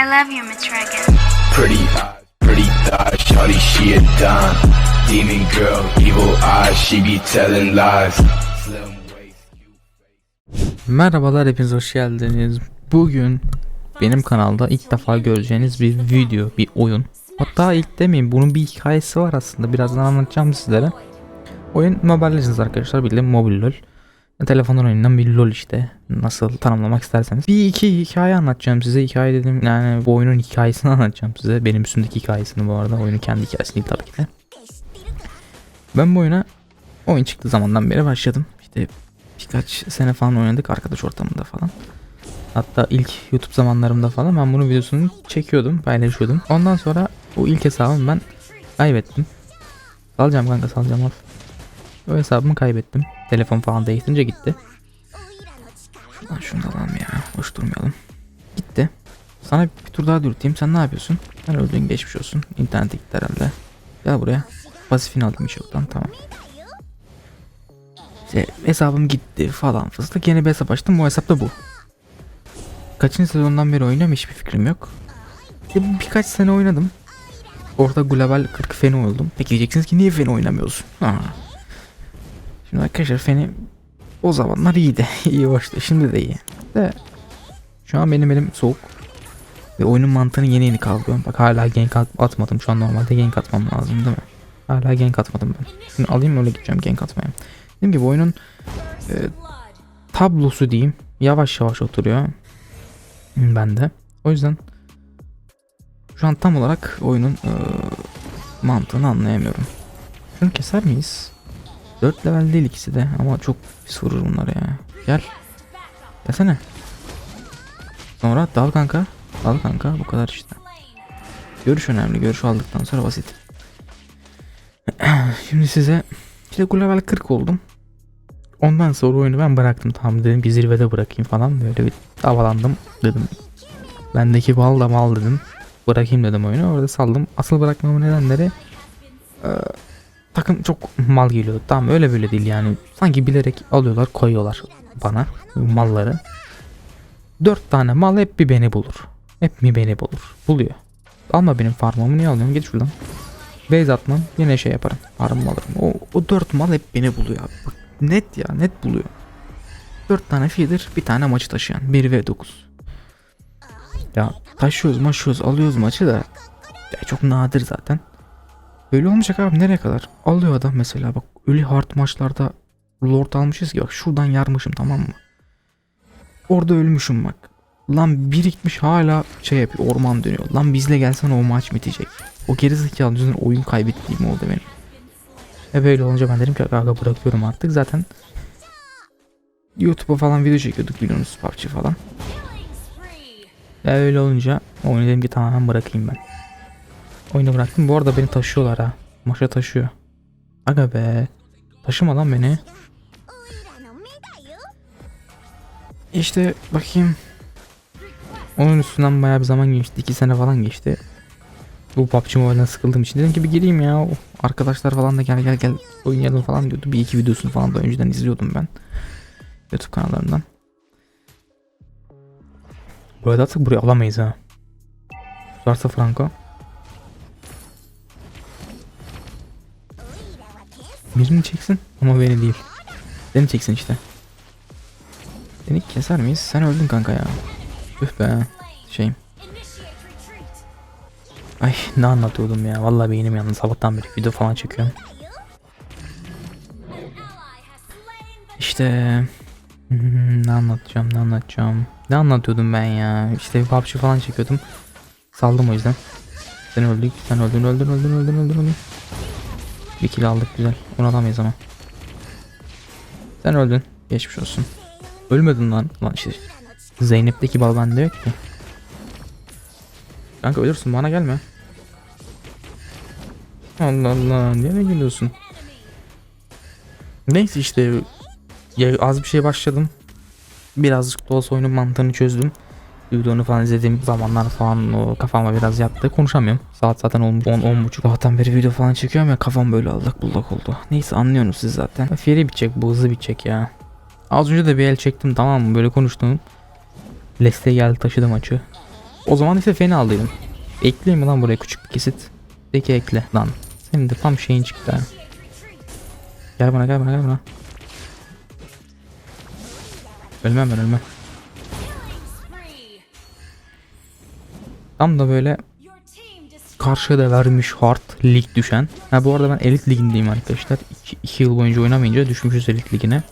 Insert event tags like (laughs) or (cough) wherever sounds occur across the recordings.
I love you, Miss Reagan. Pretty eyes, pretty thighs, shawty she a dime. Demon girl, evil eyes, she be telling lies. Merhabalar hepiniz hoş geldiniz. Bugün benim kanalda ilk defa göreceğiniz bir video, bir oyun. Hatta ilk demeyeyim bunun bir hikayesi var aslında birazdan anlatacağım sizlere. Oyun Mobile Legends arkadaşlar bildiğim mobil lol. Telefondan oynanan bir lol işte. Nasıl tanımlamak isterseniz. Bir iki hikaye anlatacağım size. Hikaye dedim yani bu oyunun hikayesini (laughs) anlatacağım size. Benim üstümdeki hikayesini bu arada. Oyunun kendi hikayesi değil tabii ki de. Ben bu oyuna oyun çıktığı zamandan beri başladım. İşte birkaç sene falan oynadık arkadaş ortamında falan. Hatta ilk YouTube zamanlarımda falan ben bunun videosunu çekiyordum, paylaşıyordum. Ondan sonra o ilk hesabımı ben kaybettim. Salacağım kanka salacağım al. O hesabımı kaybettim. Telefon falan değiştirince gitti. Şuradan şunu da alalım ya. Hoş durmayalım. Gitti. Sana bir tur daha dürteyim. Sen ne yapıyorsun? Ben öldüğün geçmiş olsun. İnternete gitti herhalde. Gel buraya. Pasifini aldım hiç yoktan tamam. İşte hesabım gitti falan fıstık. Yeni bir hesap açtım. Bu hesap da bu. Kaçıncı sezondan beri oynuyorum hiçbir fikrim yok. İşte birkaç sene oynadım. Orada global 40 feni oldum. Peki diyeceksiniz ki niye feni oynamıyorsun? Ha. Şimdi arkadaşlar feni o zamanlar iyiydi. (laughs) iyi hoştu. Şimdi de iyi. De şu an benim elim soğuk. Ve oyunun mantığını yeni yeni kavruyorum. Bak hala gank at- atmadım. Şu an normalde gank atmam lazım değil mi? Hala gank atmadım ben. Şunu alayım öyle gideceğim gank atmaya. Dediğim gibi oyunun e, tablosu diyeyim yavaş yavaş oturuyor. Bende. O yüzden şu an tam olarak oyunun e, mantığını anlayamıyorum. Şunu keser miyiz? 4 level değil ikisi de ama çok pis vurur bunlar ya. Gel. Gelsene. Sonra dal kanka. Dal kanka bu kadar işte. Görüş önemli. Görüş aldıktan sonra basit. (clears throat) Şimdi size işte level 40 oldum. Ondan sonra oyunu ben bıraktım. Tamam dedim bir zirvede bırakayım falan. Böyle bir havalandım dedim. Bendeki bal da mal dedim. Bırakayım dedim oyunu. Orada saldım. Asıl bırakmamın nedenleri takım çok mal geliyordu. Tamam öyle böyle değil yani. Sanki bilerek alıyorlar koyuyorlar bana malları. Dört tane mal hep bir beni bulur. Hep mi beni bulur. Buluyor. Alma benim farmımı niye alıyorsun? Git şuradan. Base atmam yine şey yaparım. Farmımı alırım. O, o dört mal hep beni buluyor abi. Bak, net ya net buluyor. Dört tane feeder bir tane maçı taşıyan. 1 ve 9. Ya taşıyoruz maşıyoruz alıyoruz maçı da. Ya çok nadir zaten. Böyle olmayacak abi nereye kadar? Alıyor adam mesela bak öyle hard maçlarda Lord almışız ki bak şuradan yarmışım tamam mı? Orada ölmüşüm bak. Lan birikmiş hala şey yapıyor orman dönüyor. Lan bizle gelsen o maç bitecek. O gerizekalı yüzünden oyun kaybettiğim oldu benim. E böyle olunca ben dedim ki aga bırakıyorum artık zaten. YouTube'a falan video çekiyorduk biliyorsunuz PUBG falan. E öyle olunca oyunu dedim ki tamamen bırakayım ben. Oyunu bıraktım. Bu arada beni taşıyorlar ha. Maşa taşıyor. Aga be. Taşıma lan beni. İşte bakayım. Onun üstünden bayağı bir zaman geçti. 2 sene falan geçti. Bu PUBG Mobile'den sıkıldığım için dedim ki bir gireyim ya. O Arkadaşlar falan da gel gel gel oynayalım falan diyordu. Bir iki videosunu falan da önceden izliyordum ben. YouTube kanallarından. Bu arada artık burayı alamayız ha. Varsa Franco. Birini çeksin ama beni değil. Seni çeksin işte. Seni keser miyiz? Sen öldün kanka ya. Üf be. Şeyim. Ay ne anlatıyordum ya. Vallahi beynim yandı. Sabahtan beri video falan çekiyorum. İşte ne anlatacağım ne anlatacağım. Ne anlatıyordum ben ya. İşte PUBG falan çekiyordum. Saldım o yüzden. Sen öldük. Sen öldün öldün öldün öldün öldün öldün. Bir kill aldık güzel. Onu alamayız ama. Sen öldün. Geçmiş olsun. Ölmedin lan. Lan işte. Zeynep'teki bal bende yok ki. Kanka ölürsün bana gelme. Allah Allah. Niye geliyorsun? Neyse işte. Ya az bir şey başladım. Birazcık da olsa oyunun mantığını çözdüm. Videonu falan izlediğim zamanlar falan o kafama biraz yattı. Konuşamıyorum. Saat zaten 10 10 10 buçuk. Sabahtan beri video falan çekiyorum ya kafam böyle allak bullak oldu. Neyse anlıyorsunuz siz zaten. Feri bitecek bu hızlı bitecek ya. Az önce de bir el çektim tamam mı böyle konuştum. Leste geldi taşıdı maçı. O zaman ise feni aldıydım. Ekleyeyim mi lan buraya küçük bir kesit? Peki ekle lan. Senin de tam şeyin çıktı ha. Gel bana gel bana gel bana. Ölmem ben ölmem. Tam da böyle karşıda vermiş hard lig düşen. Ha bu arada ben elit ligindeyim arkadaşlar. 2 yıl boyunca oynamayınca düşmüşüz elit ligine.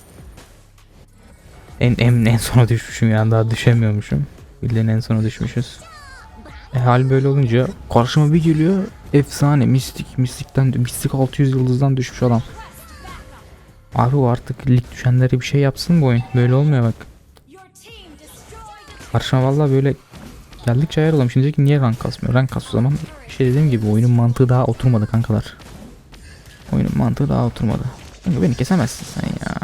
En en en sona düşmüşüm yani daha düşemiyormuşum. Bildiğin en sona düşmüşüz. E, hal böyle olunca karşıma bir geliyor efsane mistik mistikten mistik 600 yıldızdan düşmüş adam. Abi o artık lig düşenlere bir şey yapsın bu oyun. Böyle olmuyor bak. Karşıma valla böyle geldikçe ayar olalım. Şimdi diyecek ki niye rank kasmıyor? Rank kas o zaman. Şey dediğim gibi oyunun mantığı daha oturmadı kankalar. Oyunun mantığı daha oturmadı. Kanka beni kesemezsin sen ya.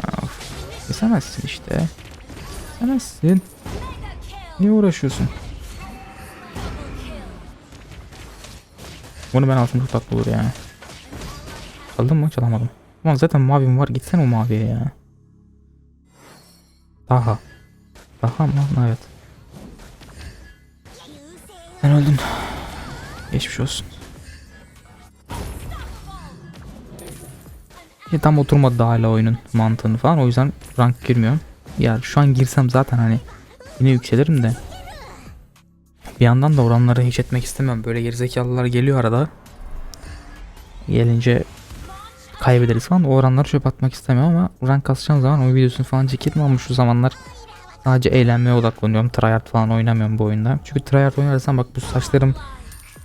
Kesemezsin işte. Kesemezsin. Niye uğraşıyorsun? Bunu ben alsam çok tatlı olur ya. Çaldım mı? Çalamadım. Ulan zaten mavim var. Gitsene o maviye ya. Daha. Daha mı? Evet. Sen öldün. Geçmiş olsun. Ya tam oturmadı daha hala oyunun mantığını falan. O yüzden rank girmiyorum. Ya şu an girsem zaten hani yine yükselirim de. Bir yandan da oranları hiç etmek istemem. Böyle gerizekalılar geliyor arada. Gelince kaybederiz falan. O oranları çöp atmak istemiyorum ama rank kasacağım zaman o videosunu falan çekildim ama şu zamanlar sadece eğlenmeye odaklanıyorum. Tryhard falan oynamıyorum bu oyunda. Çünkü tryhard oynarsam bak bu saçlarım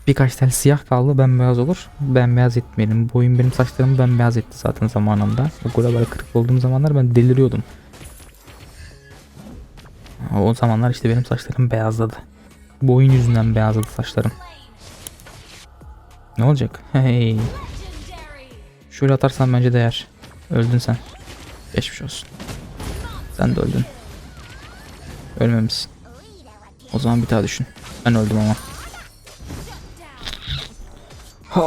birkaç tel siyah kaldı bembeyaz olur. Bembeyaz etmeyelim. Bu oyun benim saçlarımı bembeyaz etti zaten zamanında. Global kırık olduğum zamanlar ben deliriyordum. O zamanlar işte benim saçlarım beyazladı. Bu oyun yüzünden beyazladı saçlarım. Ne olacak? (laughs) Hey. Şöyle atarsan bence değer. Öldün sen. Geçmiş olsun. Sen de öldün. Ölmemişsin. O zaman bir daha düşün. Ben öldüm ama. Ha,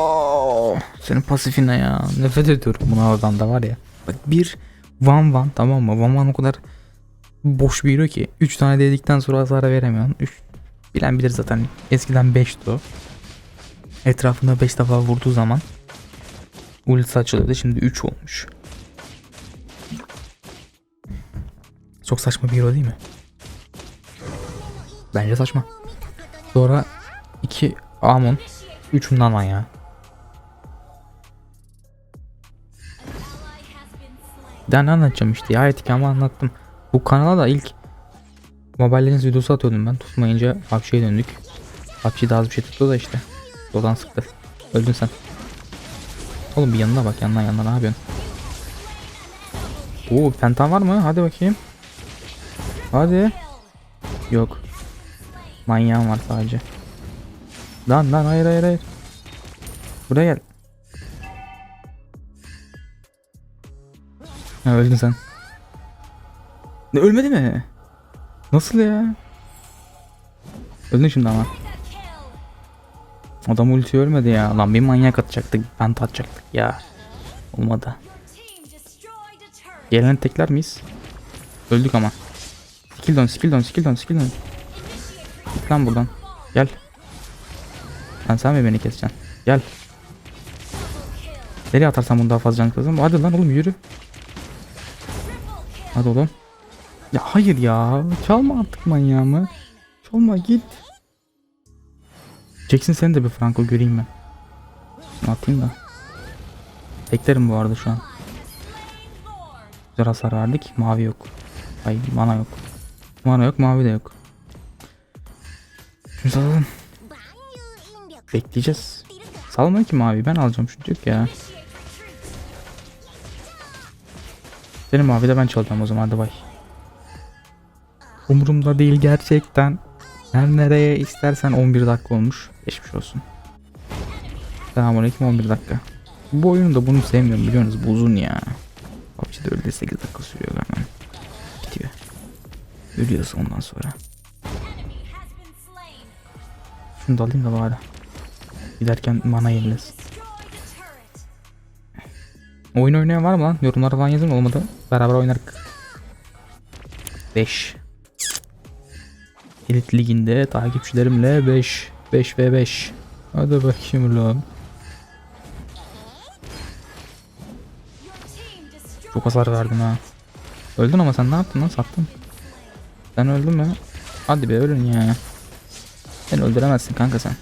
senin pasifine ya. Nefret ediyorum buna oradan da var ya. Bak bir Van Van tamam mı? Van Van o kadar boş bir hero ki 3 tane dedikten sonra hasara veremiyorsun. 3 bilen bilir zaten. Eskiden 5'ti o. Etrafında 5 defa vurduğu zaman ulti açılıyordu. Şimdi 3 olmuş. Çok saçma bir hero değil mi? Bence saçma. Sonra 2 Amon 3 Nana ya. Ben anlatacağım işte ya etik ama anlattım. Bu kanala da ilk Mobile Legends videosu atıyordum ben tutmayınca PUBG'ye döndük. PUBG daha az bir şey tuttu da işte. Dodan sıktı. Öldün sen. Oğlum bir yanına bak yanına yanına ne yapıyorsun? Oo pentan var mı? Hadi bakayım. Hadi. Yok. Manyağım var sadece. Lan lan hayır hayır hayır. Buraya gel. Ha öldün sen. Ne ölmedi mi? Nasıl ya? Öldün şimdi ama. Adam ulti ölmedi ya. Lan bir manyak atacaktık. Ben atacaktık ya. Olmadı. Gelen tekler miyiz? Öldük ama. Skill dön, skill dön, skill dön, skill dön. Git lan buradan. Gel. Lan sen mi beni keseceksin? Gel. Nereye atarsan bunu daha fazla can kazan. Hadi lan oğlum yürü. Hadi oğlum. Ya hayır ya. Çalma artık manyağımı. Çalma git. Jackson seni de bir Franco göreyim ben. Şunu atayım da. Beklerim bu arada şu an. Güzel hasar verdik. Mavi yok. Ay mana yok. Mana yok mavi de yok. Şunu salalım. Bekleyeceğiz. Salma ki mavi ben alacağım şu yok ya. Benim mavi de ben çalacağım o zaman hadi bay. Umurumda değil gerçekten. Her nereye istersen 11 dakika olmuş. Geçmiş olsun. Selamünaleyküm 11 dakika. Bu oyunu da bunu sevmiyorum biliyorsunuz bu uzun ya. PUBG'de öyle 8 dakika sürüyor hemen. Bitiyor. Ölüyorsun ondan sonra. Şunu da alayım da bari. Giderken mana yenilesin. Oyun oynayan var mı lan? Yorumlara falan yazın olmadı. Beraber oynarız. 5 Elit Ligi'nde takipçilerimle 5 5 ve 5. Hadi bakayım lan. Çok hasar verdim ha. Öldün ama sen ne yaptın lan sattın. Sen öldün mü? Hadi be ölün ya. Beni öldüremezsin kanka sen.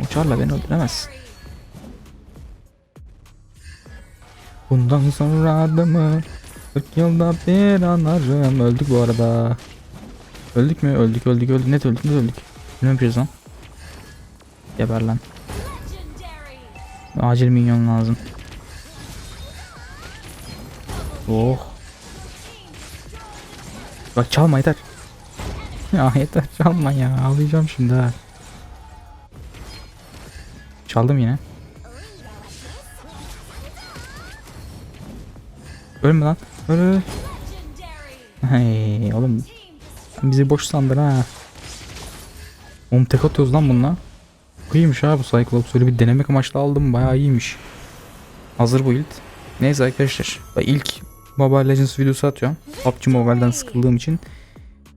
Uçarla beni öldüremezsin. Bundan sonra adımı 40 yılda bir anarım. Öldük bu arada. Öldük mü? Öldük öldük öldük. Net öldük net öldük. Ne yapıyoruz lan? Geber lan. Acil minyon lazım. Oh. Bak çalma yeter. (laughs) Ya yeter çalma ya. Ağlayacağım şimdi ha. Çaldım yine. Ölme lan. Öl. Hey oğlum. Bizi boş sandın ha. Oğlum tek atıyoruz lan bununla. İyiymiş ha bu Cyclops. Öyle bir denemek amaçlı aldım. Bayağı iyiymiş. Hazır bu ilk. Neyse arkadaşlar. İlk Mobile Legends videosu atıyorum. PUBG Mobile'den sıkıldığım için.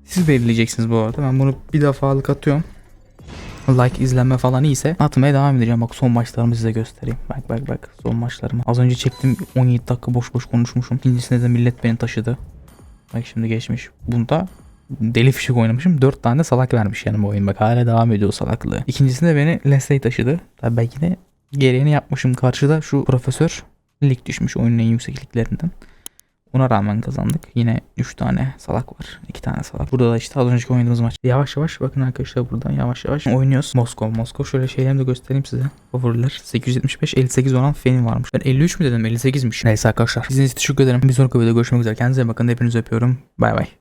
Siz belirleyeceksiniz bu arada. Ben bunu bir defalık atıyorum. Like izlenme falan iyiyse atmaya devam edeceğim. Bak son maçlarımı size göstereyim. Bak bak bak son maçlarımı. Az önce çektim 17 dakika boş boş konuşmuşum. İkincisinde de millet beni taşıdı. Bak şimdi geçmiş. Bunda deli fişek oynamışım. 4 tane salak vermiş yani bu oyun. Bak hala devam ediyor salaklığı. İkincisinde beni Leslie taşıdı. Tabii belki de gereğini yapmışım. Karşıda şu profesör lig düşmüş oyunun en yüksek liglerinden. Ona rağmen kazandık. Yine 3 tane salak var. 2 tane salak. Burada da işte az önceki oynadığımız maç. Yavaş yavaş bakın arkadaşlar buradan yavaş yavaş oynuyoruz. Moskova Moskova. Şöyle şeylerimi de göstereyim size. Favoriler 875 58 olan Fenin varmış. Ben 53 mü dedim 58'miş. Neyse arkadaşlar. İzlediğiniz için teşekkür ederim. Bir sonraki videoda görüşmek üzere. Kendinize bakın. Hepinizi öpüyorum. Bay bay.